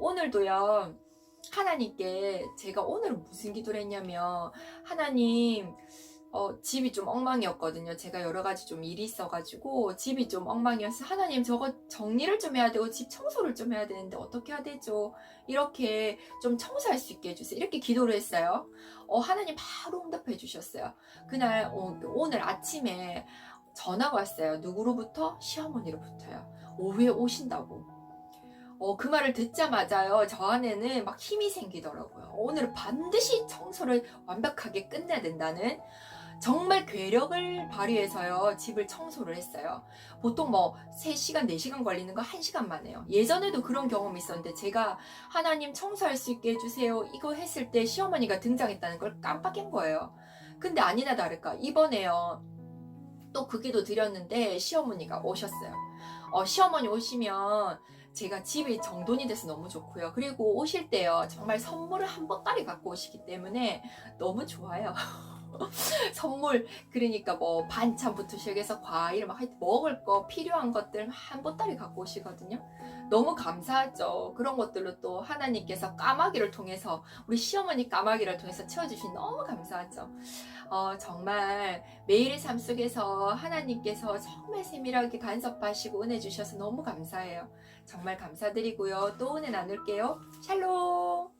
오늘도요. 하나님께 제가 오늘은 무슨 기도를 했냐면 하나님 어, 집이 좀 엉망이었거든요. 제가 여러 가지 좀 일이 있어가지고 집이 좀 엉망이어서 하나님 저거 정리를 좀 해야 되고 집 청소를 좀 해야 되는데 어떻게 해야 되죠? 이렇게 좀 청소할 수 있게 해주세요. 이렇게 기도를 했어요. 어, 하나님 바로 응답해 주셨어요. 그날 어, 오늘 아침에 전화가 왔어요. 누구로부터? 시어머니로부터요. 오후에 오신다고. 어, 그 말을 듣자마자요, 저 안에는 막 힘이 생기더라고요. 오늘 반드시 청소를 완벽하게 끝내야 된다는 정말 괴력을 발휘해서요, 집을 청소를 했어요. 보통 뭐, 3시간, 4시간 걸리는 거 1시간만 해요. 예전에도 그런 경험이 있었는데, 제가 하나님 청소할 수 있게 해주세요. 이거 했을 때 시어머니가 등장했다는 걸 깜빡한 거예요. 근데 아니나 다를까, 이번에요, 또 그 기도 드렸는데, 시어머니가 오셨어요. 어, 시어머니 오시면, 제가 집이 정돈이 돼서 너무 좋고요. 그리고 오실 때요, 정말 선물을 한 보따리 갖고 오시기 때문에 너무 좋아요. 선물, 그러니까 뭐 반찬부터 시작해서 과일, 막 하여튼 먹을 거, 필요한 것들 한 보따리 갖고 오시거든요. 너무 감사하죠. 그런 것들로 또 하나님께서 까마귀를 통해서, 우리 시어머니 까마귀를 통해서 채워주신 너무 감사하죠. 어, 정말 매일의 삶 속에서 하나님께서 정말 세밀하게 간섭하시고 은혜 주셔서 너무 감사해요. 정말 감사드리고요. 또 은혜 나눌게요. 샬롬!